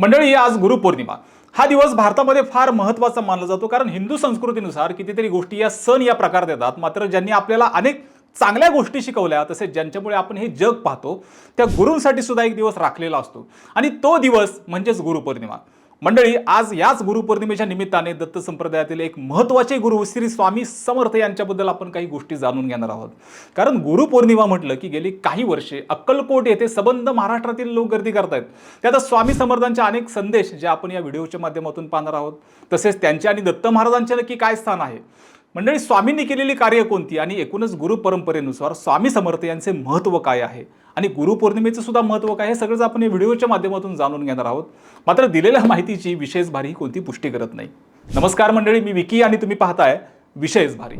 मंडळी आज गुरुपौर्णिमा. हा दिवस भारतामध्ये फार महत्त्वाचा मानला जातो कारण हिंदू संस्कृतीनुसार कितीतरी गोष्टी या सण या प्रकारात येतात मात्र ज्यांनी आपल्याला अनेक चांगल्या गोष्टी शिकवल्या तसेच ज्यांच्यामुळे आपण हे जग पाहतो त्या गुरूंसाठी सुद्धा एक दिवस राखलेला असतो. आणि तो दिवस म्हणजेच गुरुपौर्णिमा. मंडळी आज याच गुरुपौर्णिमेच्या निमित्ताने दत्त संप्रदायातील एक महत्त्वाचे गुरु श्री स्वामी समर्थ यांच्याबद्दल आपण काही गोष्टी जाणून घेणार आहोत. कारण गुरुपौर्णिमा म्हटलं की गेली काही वर्षे अक्कलकोट येथे सबंध महाराष्ट्रातील लोक गर्दी करतायत. त्यात स्वामी समर्थांचे अनेक संदेश जे आपण या व्हिडिओच्या माध्यमातून पाहणार आहोत. तसेच त्यांचे आणि दत्त महाराजांचे नक्की काय स्थान आहे? मंडळी स्वामींनी केलेली कार्य कोणती? आणि एकूणच गुरुपरंपरेनुसार स्वामी समर्थ यांचे महत्त्व काय आहे? आणि गुरुपौर्णिमेचं सुद्धा महत्त्व काय हे सगळंच आपण या व्हिडिओच्या माध्यमातून जाणून घेणार आहोत. मात्र दिलेल्या माहितीची विशेष भारी कोणती पुष्टी करत नाही. नमस्कार मंडळी मी विकी आणि तुम्ही पाहताय विशेष भारी.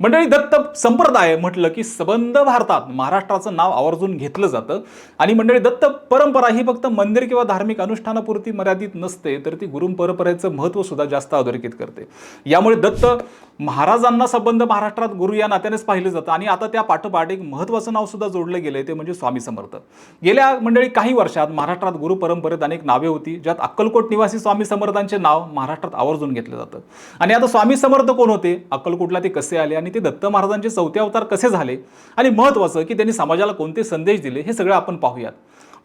मंडळी दत्त संप्रदाय म्हटलं की सबंध भारतात महाराष्ट्राचं नाव आवर्जून घेतलं जातं. आणि मंडळी दत्त परंपरा ही फक्त मंदिर किंवा धार्मिक अनुष्ठानापुरती मर्यादित नसते तर ती गुरु परंपरेचं महत्त्व सुद्धा जास्त अधोरेखित करते. यामुळे दत्त महाराजांना संबंध महाराष्ट्रात गुरु या नात्यानेच पाहिलं जातं. आणि आता त्या पाठोपाठ एक महत्त्वाचं नाव सुद्धा जोडलं आहे ते म्हणजे स्वामी समर्थ. गेल्या मंडळी काही वर्षात महाराष्ट्रात गुरु परंपरेत अनेक नावे होती ज्यात अक्कलकोट निवासी स्वामी समर्थांचे नाव महाराष्ट्रात आवर्जून घेतलं जातं. आणि आता स्वामी समर्थ कोण होते? अक्कलकोटला ते कसे आले आणि ते दत्त महाराजांचे चौथे अवतार कसे झाले? आणि महत्त्वाचं की त्यांनी समाजाला कोणते संदेश दिले हे सगळं आपण पाहूयात.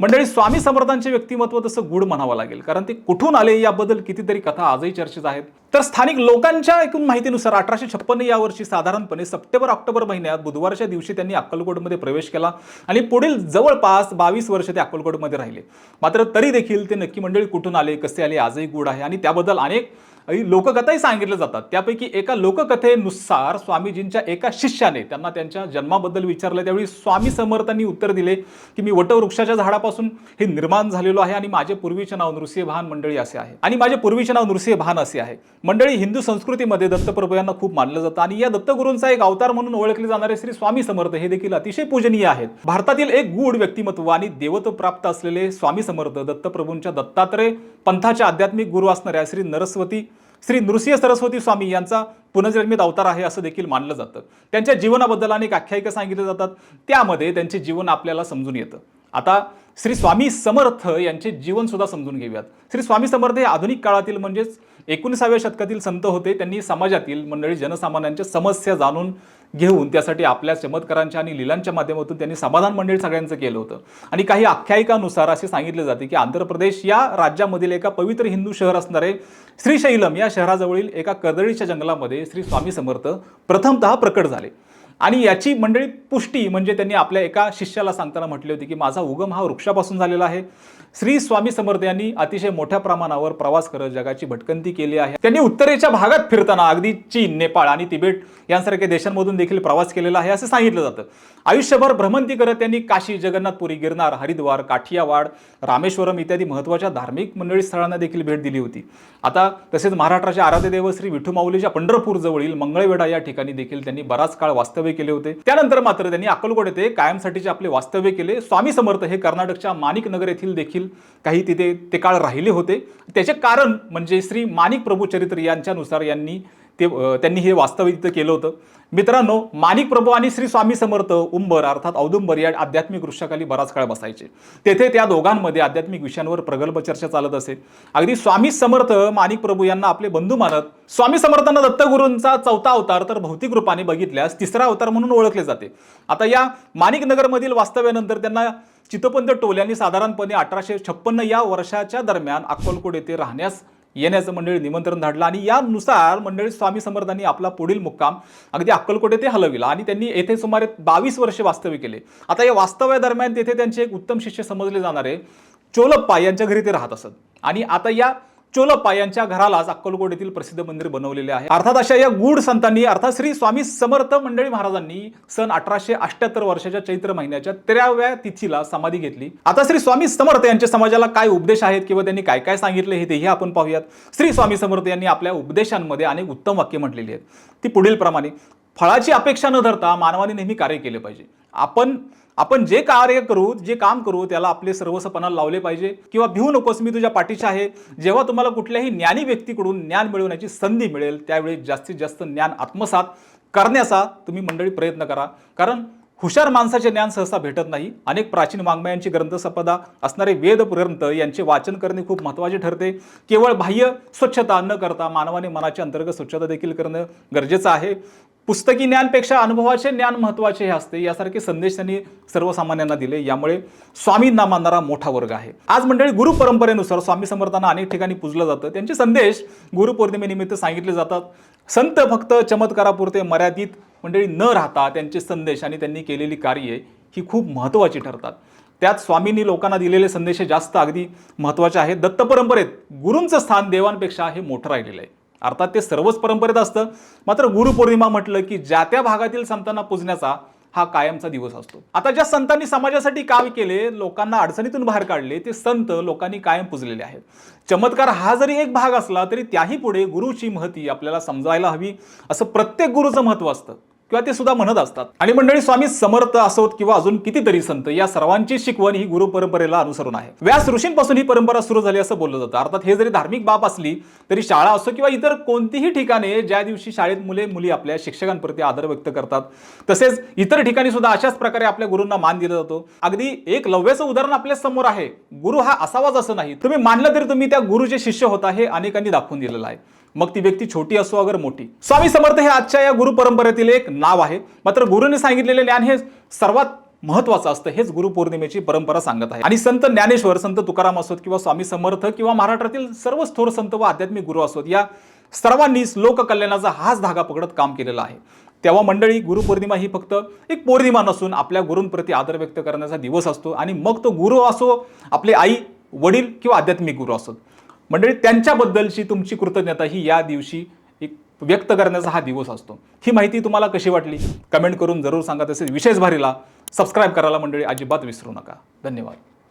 मंडळी स्वामी समर्थांचे व्यक्तिमत्व तसं गुढ म्हणावं लागेल कारण ते कुठून आले याबद्दल कितीतरी कथा आजही चर्चेत आहेत. तर स्थानिक लोकांच्या एकूण माहितीनुसार अठराशे छप्पन्न या वर्षी साधारणपणे सप्टेंबर ऑक्टोबर महिन्यात बुधवारच्या दिवशी त्यांनी अक्कलकोटमध्ये प्रवेश केला आणि पुढील जवळपास बावीस वर्ष ते अक्कलकोटमध्ये राहिले. मात्र तरी देखील ते नक्की मंडळी कुठून आले कसे आले आजही गुढ आहे आणि त्याबद्दल अनेक लोककथाही सांगितल्या जातात. त्यापैकी एका लोककथेनुसार स्वामीजींच्या एका शिष्याने त्यांना त्यांच्या जन्माबद्दल विचारलं. त्यावेळी स्वामी समर्थांनी उत्तर दिले की मी वटवृक्षाच्या झाडापासून हे निर्माण झालेलो आहे आणि माझे पूर्वीचे नाव नृसिंहभान मंडळी असे आहे. आणि माझे पूर्वीचे नाव नृसिंहभान असे आहे. मंडळी हिंदू संस्कृतीमध्ये दत्तप्रभू यांना खूप मानलं जातं आणि या दत्तगुरूंचा एक अवतार म्हणून ओळखले जाणारे श्री स्वामी समर्थ हे देखील अतिशय पूजनीय आहेत. भारतातील एक गूढ व्यक्तिमत्व आणि देवत्व प्राप्त असलेले स्वामी समर्थ दत्तप्रभूंच्या दत्तात्रय पंथाच्या आध्यात्मिक गुरु असणाऱ्या श्री नरस्वती श्री नृसिंह सरस्वती स्वामी यांचा पुनर्जन्मित अवतार आहे असं देखील मानलं जातं. त्यांच्या जीवनाबद्दल अनेक आख्यायिका सांगितल्या जातात. त्यामध्ये त्यांचे जीवन आपल्याला समजून येतं. आता श्री स्वामी समर्थ यांचे जीवन सुद्धा समजून घेऊयात. श्री स्वामी समर्थ हे आधुनिक काळातील म्हणजेच एकोणीसाव्या शतकातील संत होते. त्यांनी समाजातील मंडळी जनसामान्यांच्या समस्या जाणून घेऊन त्यासाठी आपल्या चमत्कारांच्या आणि लिलांच्या माध्यमातून त्यांनी समाधान मंडळ सगळ्यांचं केलं होतं. आणि काही आख्यायिकानुसार असे सांगितले जाते की आंध्र प्रदेश या राज्यामधील एका पवित्र हिंदू शहर असणारे श्रीशैलम या शहराजवळील एका कर्दळीच्या जंगलामध्ये श्री स्वामी समर्थ प्रथमतः प्रकट झाले. आणि याची मंडळी पुष्टी म्हणजे त्यांनी आपल्या एका शिष्याला सांगताना म्हटली होती की माझा उगम हा वृक्षापासून झालेला आहे. श्री स्वामी समर्थ यांनी अतिशय मोठ्या प्रमाणावर प्रवास करत जगाची भटकंती केली आहे. त्यांनी उत्तरेच्या भागात फिरताना अगदी चीन नेपाळ आणि तिबेट यांसारख्या देशांमधून देखील प्रवास केलेला आहे असं सांगितलं जातं. आयुष्यभर भ्रमंती करत त्यांनी काशी जगन्नाथपुरी गिरनार हरिद्वार काठियावाड रामेश्वरम इत्यादी महत्त्वाच्या धार्मिक मंडळी स्थळांना देखील भेट दिली होती. आता तसेच महाराष्ट्राचे आराध्यदेव श्री विठू माऊलीच्या पंढरपूर जवळील मंगळवेढा या ठिकाणी देखील त्यांनी बराच काळ वास्तव्य केले होते. त्यानंतर मात्र त्यांनी अक्कलकोट येथे कायमसाठीचे आपले वास्तव्य केले. स्वामी समर्थ हे कर्नाटकच्या माणिक नगर येथील देखील काही तिथे ते काळ राहिले होते. त्याचे कारण म्हणजे श्री माणिक प्रभू चरित्र यांच्यानुसार यांनी ते त्यांनी हे वास्तव्य तिथं केलं होतं. मित्रांनो माणिक प्रभू आणि श्री स्वामी समर्थ उंबर अर्थात औदुंबर या आध्यात्मिक वृक्षाखाली बराच काळ बसायचे. तेथे त्या दोघांमध्ये आध्यात्मिक विषयांवर प्रगल्भ चर्चा चालत असे. अगदी स्वामी समर्थ माणिक प्रभू यांना आपले बंधू मानत स्वामी समर्थांना दत्तगुरूंचा चौथा अवतार तर भौतिक रूपाने बघितल्यास तिसरा अवतार म्हणून ओळखले जाते. आता या माणिक नगरमधील वास्तव्यानंतर त्यांना चितपंत टोल्यांनी साधारणपणे अठराशे छप्पन्न या वर्षाच्या दरम्यान अक्कलकोट येथे राहण्यास येण्याचं मंडळी निमंत्रण धाडलं आणि यानुसार मंडळी स्वामी समर्थांनी आपला पुढील मुक्काम अगदी अक्कलकोटे ते हलविला आणि त्यांनी येथे सुमारे बावीस वर्षे वास्तव्य केले. आता या वास्तव्यादरम्यान तेथे त्यांचे एक उत्तम शिष्य समजले जाणारे चोलप्पा यांच्या घरी ते राहत असत. आणि आता या चोलप्पा यांच्या घरालाच अक्कलकोट येथील प्रसिद्ध मंदिर बनवलेले आहे. अर्थात अशा या गूढ संतांनी अर्थात श्री स्वामी समर्थ मंडळी महाराजांनी सन अठराशे अठ्याहत्तर वर्षाच्या चैत्र महिन्याच्या तेराव्या तिथीला समाधी घेतली. आता श्री स्वामी समर्थ यांच्या समाजाला काय उपदेश आहेत किंवा त्यांनी काय काय सांगितले हे तेही आपण पाहूयात. श्री स्वामी समर्थ यांनी आपल्या उपदेशांमध्ये अनेक उत्तम वाक्य म्हटलेली आहेत. ती पुढील प्रमाणे फळाची अपेक्षा न धरता मानवाने नेहमी कार्य केले पाहिजे. आपण आपण जे कार्य करू जे काम करू त्याला आपले सर्वसपणा लावले पाहिजे. किंवा भिवू नकोस मी तुझ्या पाठीशी आहे. जेव्हा तुम्हाला कुठल्याही ज्ञानी व्यक्तीकडून ज्ञान मिळवण्याची संधी मिळेल त्यावेळी जास्तीत जास्त ज्ञान आत्मसात करण्याचा तुम्ही मंडळी प्रयत्न करा. कारण हुशार माणसाचे ज्ञान सहसा भेटत नाही. अनेक प्राचीन वाङ्मयांची ग्रंथसंपदा असणारे वेद ग्रंथ यांचे वाचन करणे खूप महत्त्वाचे ठरते. केवळ बाह्य स्वच्छता न करता मानवाने मनाची अंतर्गत स्वच्छता देखील करणं गरजेचं आहे. पुस्तकी ज्ञानपेक्षा अनुभवाचे ज्ञान महत्त्वाचे हे असते यासारखे संदेश त्यांनी सर्वसामान्यांना दिले. यामुळे स्वामींना मानणारा मोठा वर्ग आहे. आज मंडळी गुरु परंपरेनुसार स्वामी समर्थांना अनेक ठिकाणी पूजलं जातं. त्यांचे संदेश गुरुपौर्णिमेनिमित्त सांगितले जातात. संत फक्त चमत्कारापुरते मर्यादित मंडळी न राहता त्यांचे संदेश आणि त्यांनी केलेली कार्ये ही खूप महत्त्वाची ठरतात. त्यात स्वामींनी लोकांना दिलेले संदेश जास्त अगदी महत्त्वाचे आहेत. दत्त परंपरेत गुरूंचं स्थान देवांपेक्षा हे मोठं राहिलेलं आहे. अर्थात ते सर्वच परंपरेत असतं. मात्र गुरुपौर्णिमा म्हटलं की ज्या त्या भागातील संतांना पूजण्याचा हा कायमचा दिवस असतो. आता ज्या संतांनी समाजासाठी काम केले लोकांना अडचणीतून बाहेर काढले ते संत लोकांनी कायम पुजलेले आहेत. चमत्कार हा जरी एक भाग असला तरी त्याही पुढे गुरुची महती आपल्याला समजायला हवी असं प्रत्येक गुरुचं महत्त्व असतं. किंवा ते सुद्धा म्हणत असतात. आणि मंडळी स्वामी समर्थ असोत किंवा अजून कितीतरी संत या सर्वांची शिकवण ही गुरु परंपरेला अनुसरून आहे. व्यास ऋषींपासून ही परंपरा सुरू झाली असं बोललं जातं. अर्थात हे जरी धार्मिक बाब असली तरी शाळा असो किंवा इतर कोणतीही ठिकाणे ज्या दिवशी शाळेत मुले मुली आपल्या शिक्षकांप्रती आदर व्यक्त करतात तसेच इतर ठिकाणी सुद्धा अशाच प्रकारे आपल्या गुरूंना मान दिला जातो. अगदी एक लव्याचं उदाहरण आपल्यासमोर आहे. गुरु हा असावाच असं नाही. तुम्ही मानलं तरी तुम्ही त्या गुरुचे शिष्य होता हे अनेकांनी दाखवून दिलेलं आहे. मग ती व्यक्ती छोटी असो अगर मोठी. स्वामी समर्थ हे आजच्या या गुरु परंपरेतील एक नाव आहे. मात्र गुरुने सांगितलेले ज्ञान हे सर्वात महत्वाचं असतं हेच गुरुपौर्णिमेची परंपरा सांगत आहे. आणि संत ज्ञानेश्वर संत तुकाराम असोत किंवा स्वामी समर्थ किंवा महाराष्ट्रातील सर्व थोर संत व आध्यात्मिक गुरु असोत या सर्वांनीच लोककल्याणाचा हाच धागा पकडत काम केलेलं आहे. तेव्हा मंडळी गुरुपौर्णिमा ही फक्त एक पौर्णिमा नसून आपल्या गुरूंप्रती आदर व्यक्त करण्याचा दिवस असतो. आणि मग तो गुरु असो आपले आई वडील किंवा आध्यात्मिक गुरु असोत. मंडळी त्यांच्याबद्दलची तुमची कृतज्ञता ही या दिवशी एक व्यक्त करण्याचा हा दिवस असतो. ही माहिती तुम्हाला कशी वाटली? कमेंट करून जरूर सांगा तसेच विशेष भारीला सबस्क्राईब करायला मंडळी अजिबात विसरू नका. धन्यवाद.